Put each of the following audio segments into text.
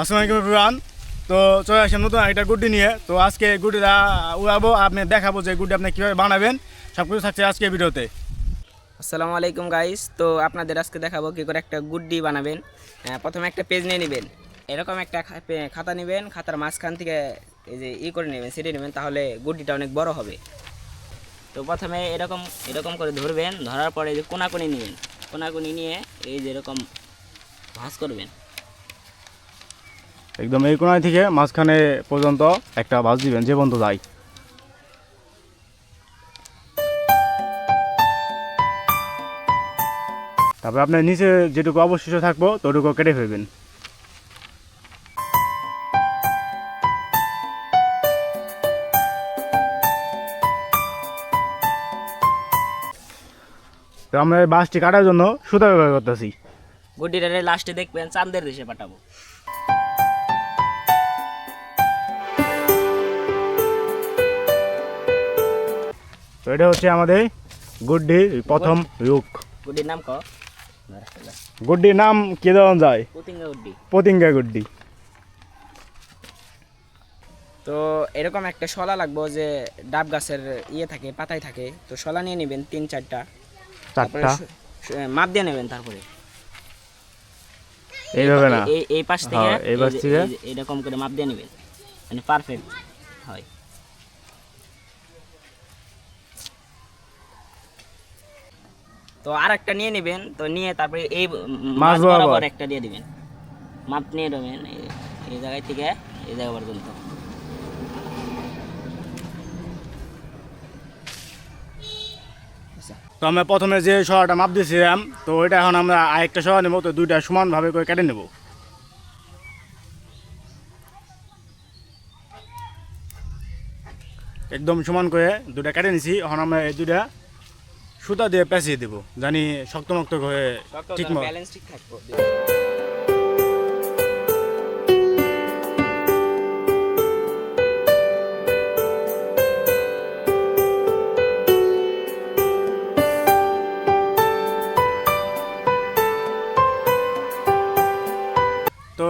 আসসালামু আলাইকুম এভরিওয়ান তো চলে আসলাম নতুন একটা গুড্ডি নিয়ে। তো আজকে গুড্ডিটা উড়াবো, আপনি দেখাবো যে গুড্ডি আপনি কীভাবে বানাবেন। সব কিছু থাকছে আজকে ভিডিওতে। আসসালামু আলাইকুম গাইস তো আপনাদের আজকে দেখাবো কী করে একটা গুড্ডি বানাবেন। প্রথমে একটা পেজ নিয়ে নেবেন। এরকম একটা খাতা নেবেন। খাতার মাঝখান থেকে এই যে ই করে নেবেন সেটে নেবেন, তাহলে গুড্ডিটা অনেক বড় হবে। তো প্রথমে এরকম এরকম করে ধরবেন। ধরার পরে এই যে কোনাকুনি নেবেন কোনাকুনি নিয়ে এই যে এরকম ভাঁজ করবেন। একদম এই কোনায় থেকে মাঝখানে পর্যন্ত একটা ভাঁজ দিবেন, যে পর্যন্ত যায়। তারপর আপনার নিচে যেটুকু অবশিষ্ট থাকব ততটুকু কেটে ফেলবেন। তো আমরা বাসটি কাটার জন্য সুতা ব্যবহার করতেছি। গুড্ডিটারে লাস্টে দেখবেন চাঁদের দেশে পাঠাবো। তো এটা হচ্ছে আমাদের গুড্ডির প্রথম রুক গুড্ডির নাম ক? গুড্ডির নাম কি দেওয়া যায়? পুতিঙ্গা গুড্ডি। পতিঙ্গা গুড্ডি। তো এরকম একটা শলা লাগবো যে ডাব গাছের ইয়ে থাকে পাতায় থাকে তো শলা নিয়ে নেবেন তিন চারটা। তারপরে মাপ দিয়ে নেবেন তারপরে। এইভাবে না? এই পাশ থেকে হ্যাঁ, এই পাশ থেকে। এরকম করে মাপ দিয়ে নেবেন। মানে পারফেক্ট হয়। তো আর একটা নিয়ে নেবেন তো নিয়ে তারপরে এই মাছ বরাবর। একটা দিয়ে দিবেন। মাপ নিয়ে নেবেন এই- এই জায়গায় থেকে এই জায়গা পর্যন্ত। তো আমরা প্রথমে যে শহরটা মাপ দিয়েছিলাম তো ওইটা এখন আমরা আরেকটা শহর নেব তো দুইটা সমানভাবে করে কেটে নেব। একদম সমান করে দুটা কেটে নিছি এখন আমরা এই দুটা সুতা দিয়ে পেঁচিয়ে দেবো। জানি শক্তমক্ত হয়ে ঠিক মতো ব্যালেন্স ঠিক থাকব।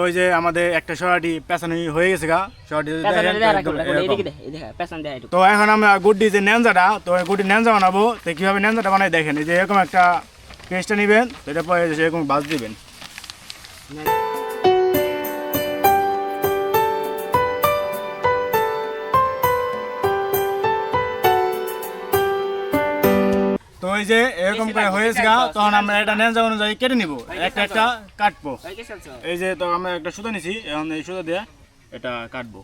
ওই যে আমাদের একটা সরাটি পেঁচানি হয়ে গেছে গা। সরাটি তো। পেছন এখন আমরা গুড্ডি যে ন্যাঞ্জাটা তো ওই গুড্ডি ন্যাঞ্জা বানাবো। তো কীভাবে ন্যাঞ্জাটা বানাই দেখেন এই যে এরকম একটা পেস্টটা নেবেন তো এটা পরে এরকম বাজ দিবেন। ওই যে এরকম করে হয়েছে গা তখন আমরা এটা ন্যাঞ্জা অনুযায়ী কেটে নিব। একটা একটা কাটবো। এই যে তো আমরা একটা সুতো নিছি এখন এই সুতো দিয়ে এটা কাটবো।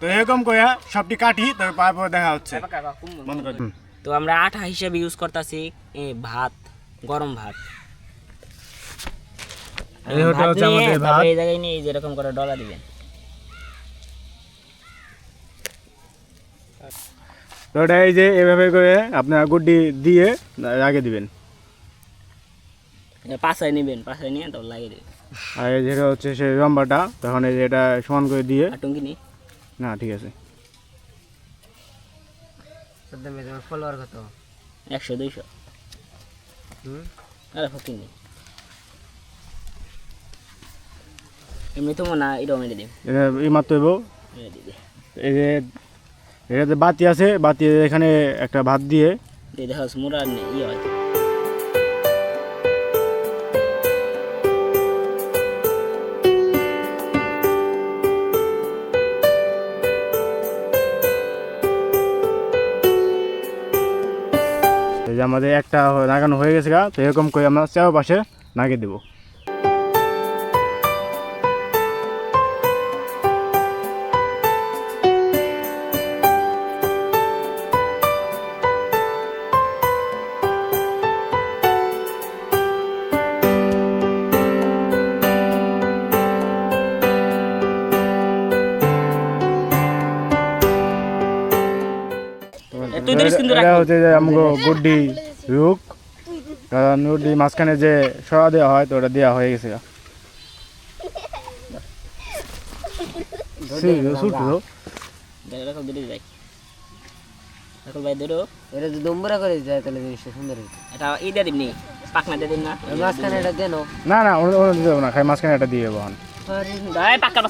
তো এরকম করে সবটি কাটি তবে তারপর দেখা হচ্ছে। তো আমরা আঠা হিসেবে ইউজ করতেছি ভাত গরম ভাত। এই হচ্ছে আমাদের ভাত। এই জায়গায় নিয়ে এই যে করে ডলা দিবেন। তো এটা এই যে এভাবে করে আপনার গুড্ডি দিয়ে আগে দিবেন। পাশায় নেবেন পাশায় নিয়ে তো লাগিয়ে দেবেন। আর এই যেটা হচ্ছে সেই লম্বাটা তখন এই যে এটা সমান করে দিয়ে টুঙ্গি নি না ঠিক আছে। ফলোয়ার কত? একশো দুইশো। আরে ফকির নেই। এমনি তো এটাও মেরে দিন এটা এই মাত্র এই যে এটাতে বাতি আছে বাতি এখানে একটা ভাত দিয়ে। দেখা ইয়ে হয়। আমাদের একটা লাগানো হয়ে গেছে গা তো এরকম করে আমরা চারপাশে লাগিয়ে দেবো। এটা হচ্ছে যে আমাকে গুড্ডি রুক কারণ গুড্ডি মাঝখানে যে সরা দেওয়া হয় তো ওটা দেওয়া হয়ে গেছে এটা না না মাঝখানে দিয়ে বহন দাই পাক্কা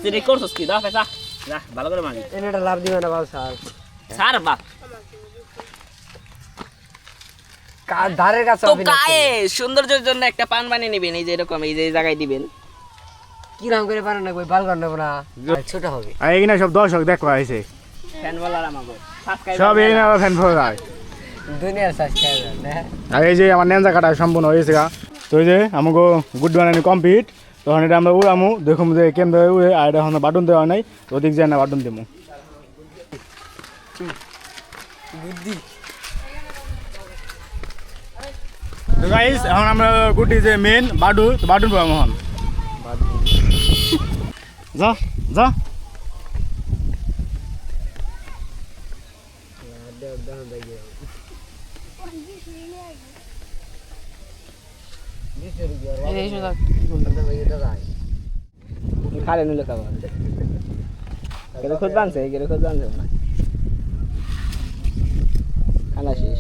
পয়সা যা ভালো করে মারি এটা লাভ দিবে না বাল স্যার বাপ। ধারের কাছে তো না গায়ে সৌন্দর্যের জন্য একটা পান বানিয়ে নেবেন এই যে এরকম এই যে জায়গায় দিবেন। কি রকম করে পারেন না কই বাল কাটনা না। ছোট হবে। আর এখানে সব দর্শক দেখো আইছে। ফ্যান বলার আমাকে সব এখানে আবার ফ্যান দুনিয়ার সাবস্ক্রাইবার না আর এই যে আমার নেঞ্জা কাটা সম্পূর্ণ হয়েছে গা। তো এই যে আমাকে গুড বানানি কমপ্লিট তখন এটা আমরা উড়ামু দেখুম যে কেমন উড়ে আর এটা এখন বাটন দেওয়া নাই ওদিক যায় না বাটন দেবো বুদ্ধি। তো গাইস এখন আমরা গুটি যে মেন বাডু বাটন পাবো এখন যা যা। খালে নিলে খাব। কেন খোঁজ বানছে কেন খোঁজ বানছে না খানা শেষ।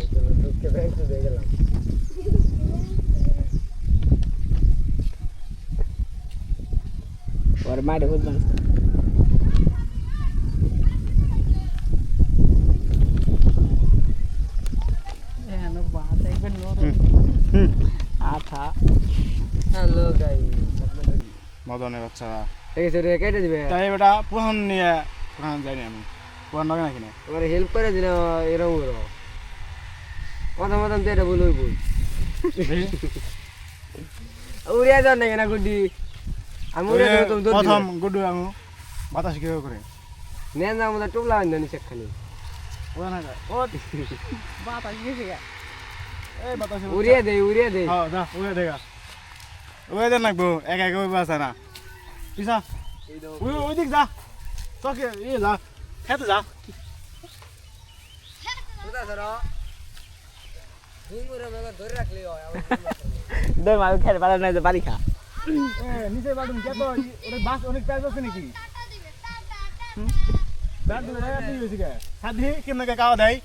আঠা হ্যালো গাইস মদনের বাচ্চা। ঠিক আছে রে কেটে দিবে। তাই বেটা পুরান নিয়ে পুরান যাইনি আমি। পুরান লাগে নাকি না? আমার হেল্প করে দিন এরকম এরকম প্রথম প্রথম তো এটা বলবই বল উড়িয়া যাও নাকি না গুড্ডি? আমি উড়িয়া প্রথম। গুড্ডু আমি বাতাস কীভাবে করে? নেন যাও আমাদের টুপলা আনতে নিচে খালি পুরান আগে ও বাতাস গেছে গা। এই বাতাস উড়িয়া দেই উড়িয়া দেই হ্যাঁ যা উড়ে দেখা উড়ে দেন লাগবো এক এক ওই বাসা না। পিসা ওই ওই দিক যা। তোকে ইয়ে যা খেতে যা। ধরে রাখলি দই মাল খেতে পারে না যে বাড়ি খা। নিচে বাটুন কে তো ওটা বাস অনেক প্রাইস আছে নাকি? ব্যাট দিলে দিয়ে গেছি কে সাদি কেমন কে কাওয়া দেয়?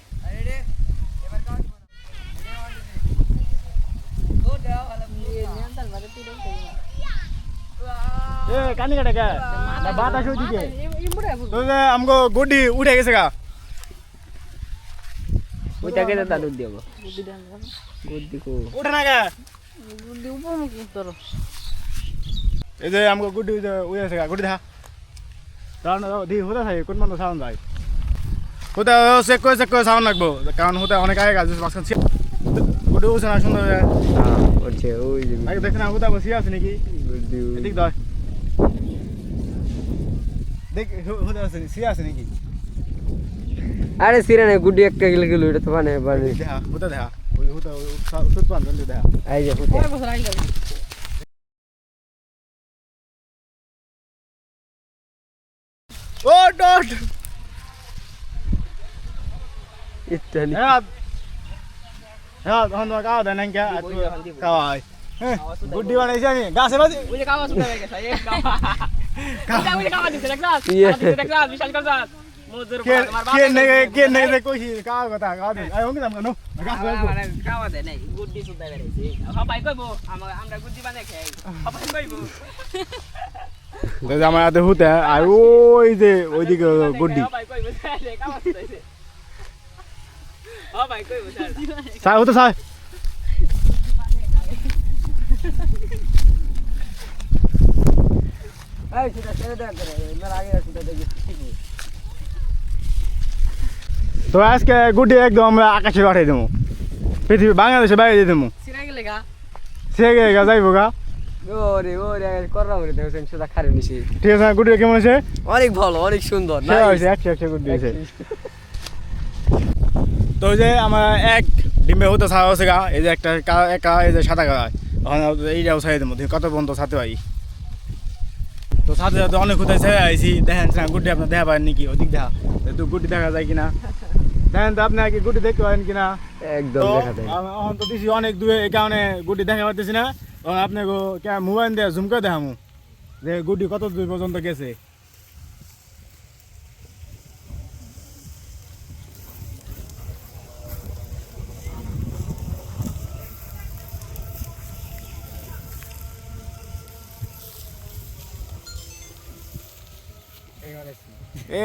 এ কানি কাটে কে? না বাতাস তো যে আমগো গুড্ডি উঠে গেছে গা। ওইটাকে তো তাদের দিব। কো উঠে না কে? এই যে আমগো গুড্ডি গেছে গা গুড্ডি থা কারণ দি হতে থাকে কোন মানুষ সাউন্ড যায় হতে চেক করে চেক করে সাউন্ড লাগবো কারণ হতে অনেক আগে গাছ মাঝখান গুড্ডি উঠছে না সুন্দর হয়ে হচ্ছে ওই আগে দেখে না হতে বসে আছে নাকি এদিক দয় দেখ হতে আছে সিয়া আছে নাকি আরে সিরে না গুড্ডি একটা গেলে গেল এটা তো মানে দেখা হতে দেখা ওই হতে ওষুধ পান জলদি দেখা এই যে ফুটে ও ডট ইত্যাদি হ্যাঁ হ্যাঁ তখন তোমার কাওয়া দেয় নাকি কাওয়াই গুড্ডি বানাইছি আমি গাছে বাজি ওই যে কাওয়া শুনে হয়ে গেছে এই কাওয়া ওই কাওয়া দিছে. কাওয়া দিছে দেখছাস বিশ্বাস করছাস মজুর কে আমার কে নেগে কে নেগে কইছি কাওয়া কথা কাওয়া দেয় আই ওকে দাম কেন গাছ মানে কাওয়া দেয় নাই গুড্ডি সুদ্ধা বেরাইছে সবাই কইবো আমরা আমরা গুড্ডি বানাই খাই সবাই কইবো আমার হাতে হুতে আর ওই যে ওইদিকে গুড্ডি সবাই কইবো রে কাওয়া সুদ্ধাইছে সবাই কইবো স্যার সাই হতে সাই এই সেটা ছেড়ে দেখ করে এর আগে সেটা দেখি শিখব তো আজকে গুড্ডি একদম আমরা আকাশে পাঠাই দেবো পৃথিবী বাংলাদেশে বাইরে দিয়ে দেবো সিরা গেলে গা সে গে গা যাইবো গা ওরে ওরে করলাম রে দেখছেন সেটা খারে নিছি। ঠিক আছে গুড্ডি কেমন আছে? অনেক ভালো অনেক সুন্দর হয়েছে একশো একশো তো যে আমার এক ডিমে হতে ছাড়া হচ্ছে গা এই যে একটা একা এই যে সাদা গা এখন এইটাও ছাড়িয়ে দেবো কত পর্যন্ত ছাড়তে পারি। তো সাথে সাথে অনেক কোথায় ছেড়ে আইছি। দেখেন গুড্ডি আপনার দেখা পারেন নাকি? ওদিক দেখা। তো গুড্ডি দেখা যায় কিনা? দেখেন তো আপনি কি গুটি দেখতে পারেন কিনা? একদম দেখা যায়। এখন তো দিছি অনেক দূরে এই কারণে গুটি দেখা পাচ্ছি না। আপনি মোবাইল দিয়ে জুম করে দেখামু। যে গুটি কত দূর পর্যন্ত গেছে।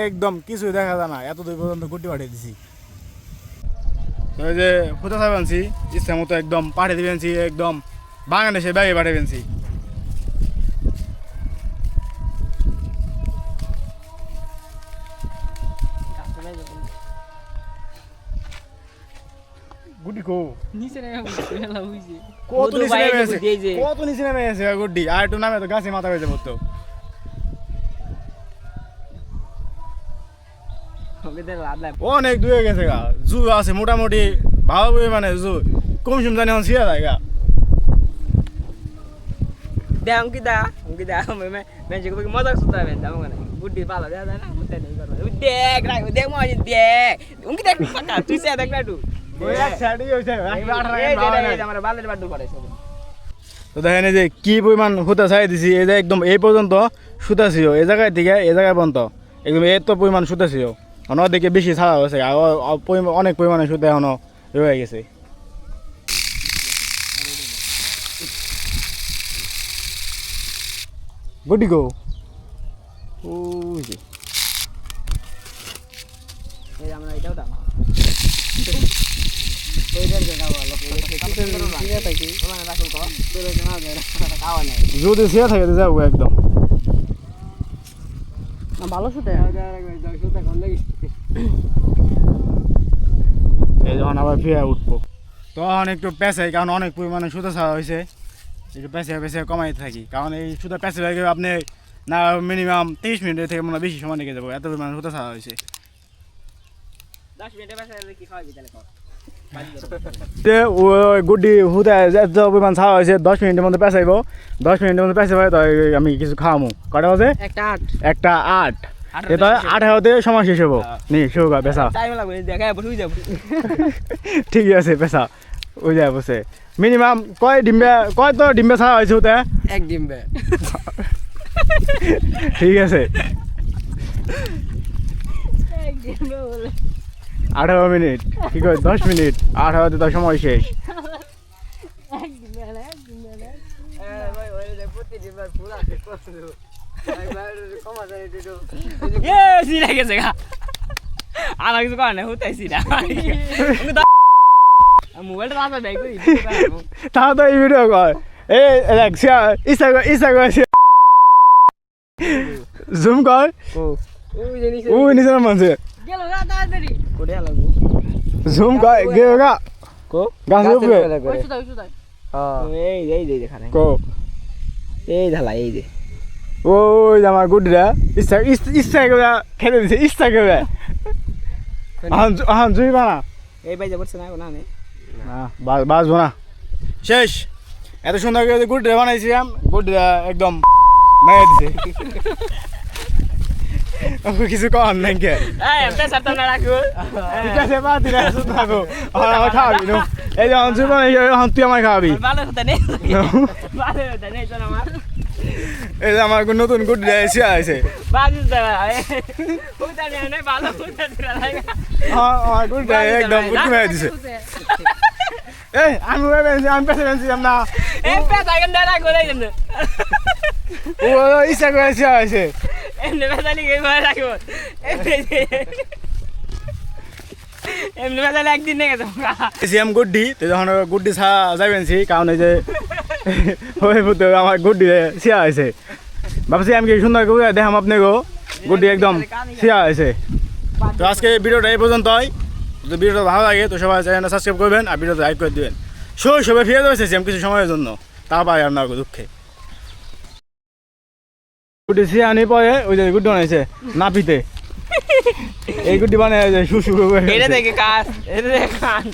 একদম কিছু দেখা যায় না, এত দূর পর্যন্ত গুটি পাঠিয়ে দিছি। তো যে ফুটা সাহেবানছি ইচ্ছা মতো একদম পাঠিয়ে দিবেনছি একদম। বাংলাদেশে ব্যাগে পাঠিয়ে দিবেনছি গুটি কো। নিচে নেমে বুঝছে কত নিচে নেমে আছে? বুঝি কত নিচে নেমে আছে গুড্ডি? আর একটু নামে তো গাছে মাথা হয়ে যাব তো অনেক দূরে গেছে গা। জু আছে মোটামুটি ভালো মানে জু কম সম জানি এখন ছিয়া যায় গা। দে অঙ্কি দা অঙ্কি দা মে মে মে যে কবে মজা দাম দে না মুতে নেই করবে দেখ রাখ দেখ মজ দেখ অঙ্কি দেখ পাকা তুই সে দেখ না তুই ওই এক সাইডে হইছে এই যে এই যে আমার বালের বাড্ডু করে সব তো দেখেন এই যে কি পরিমাণ সুতা ছাই দিছি এই যে একদম এই পর্যন্ত সুতা ছিল এই জায়গায় থেকে এই জায়গায় পর্যন্ত একদম এত পরিমাণ সুতা ছিল অন্যদিকে বেশি ছাড়া হয়েছে অনেক পরিমাণে সুতা এখনও রয়ে গেছে গুডি গো ওই যে এই যে আমরা এটাও দাম ওইটার জায়গা ভালো ঠিক আছে কি মানে রাখুন কো তোর না দে খাওয়া নেই যদি থাকে তো যাব একদম না ভালো সুতে এই যখন আবার ফিরে উঠবো তখন একটু পেঁচাই কারণ অনেক পরিমাণে সুতা ছাড়া হয়েছে একটু পেঁচে পেঁচে কমাইতে থাকি। কারণ এই সুতা পেঁচে লাগে আপনি না মিনিমাম তিরিশ মিনিটের থেকে মনে বেশি সময় লেগে যাব এত পরিমাণে সুতা ছাড়া হয়েছে। খাওয়াবি গুড্ডি হুদা এত পরিমাণ ছাড়া হয়েছে দশ মিনিটের মধ্যে পেঁচাইব দশ মিনিটের মধ্যে পেঁচে পাই তো আমি কিছু খাওয়ামু। কটা বাজে? একটা আট। একটা আট। এটা আঠারোতে সময় শেষ হব নি শুরু ঠিকই আছে পেঁচা ওই যায় বসে। মিনিমাম কয় ডিম্বে কয় তো ডিম্বে ছাড়া হয়েছে ওতে এক ডিম বে ঠিক আছে। আঠারো মিনিট। কি কয়? দশ মিনিট। আঠারোতে তো সময় শেষ। সিরা গেছে গা। আমার না তাও তো এই ভিডিও কয় এই দেখ ইচ্ছা কর ইচ্ছা করে জুম কর। ওই জিনিস ওই নিচে মানছে জুম কর গে গা। কো। গাছের উপরে এই এই যে দেখানে কো। এই ঢালা এই যে। ওই আমার গুডিরা ইচ্ছা ইচ্ছা- করে খেতে দিছে ইচ্ছা করে আহান জুই বানা। এই বাইজা পড়ছে না না আমি না বাস বাসবো না। শেষ। এত সুন্দর করে গুডিরা বানাইছিলাম গুডিরা একদম মেয়ে দিছে। কিছু কন নাই কে? ঠিক আছে বা দিলে থাকো আর আমার খাওয়াবি নো। এই যে অঞ্চল তুই আমার খাওয়াবি। এই যে আমার নতুন আছে হতে দিলা লাগা হ্যাঁ আমার গুডিরা একদম গুড মেয়ে দিছে। এই আমি আমি পেছে ভেবেছিলাম না। এই পেটা কেন দাঁড়া করে দেন ও ইচ্ছা করে এসে আছে এমনি বেসালি গই মারা রাখব। এমনি বেসালি একদিন নিয়ে গেছে সিএম গুড্ডি তো যখন গুড্ডি ছা যাবেন সি কারণ এই যে হয়ে আমার গুড্ডি সিয়া আছে ভাবছি আমি কি সুন্দর করে দেখাম আপনি গো? গুড্ডি একদম সিয়া আছে তো আজকে ভিডিওটা এই পর্যন্তই। যদি ভিডিওটা ভালো লাগে তো সবাই চ্যানেলটা সাবস্ক্রাইব করবেন আর ভিডিওটা লাইক করে দিবেন। শৈশবে ফিরে রয়েছে সিএম কিছু সময়ের জন্য। তা পাই আপনার দুঃখে। গুড্ডি সিয়া আনি পরে ওই যে গুড্ডি বানাইছে নাপিতে। এই গুড্ডি বানাই শুশু করে এটা দেখে কান এটা দেখে কান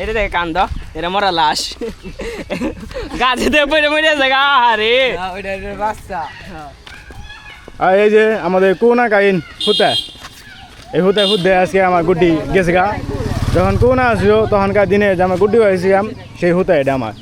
এটা দেখে কান দাও এটা মরা লাশ। গাছেতে পড়ে মরে আছে গা আরে ওইটা বাচ্চা। আর এই যে আমাদের কোনা কাইন হুতে এই হুতে হুদে আজকে আমার গুড্ডি গেছে গা যখন কোন আসলো তখনকার দিনে যে আমার গুড্ডি হয়েছিলাম সেই হুতে এটা আমার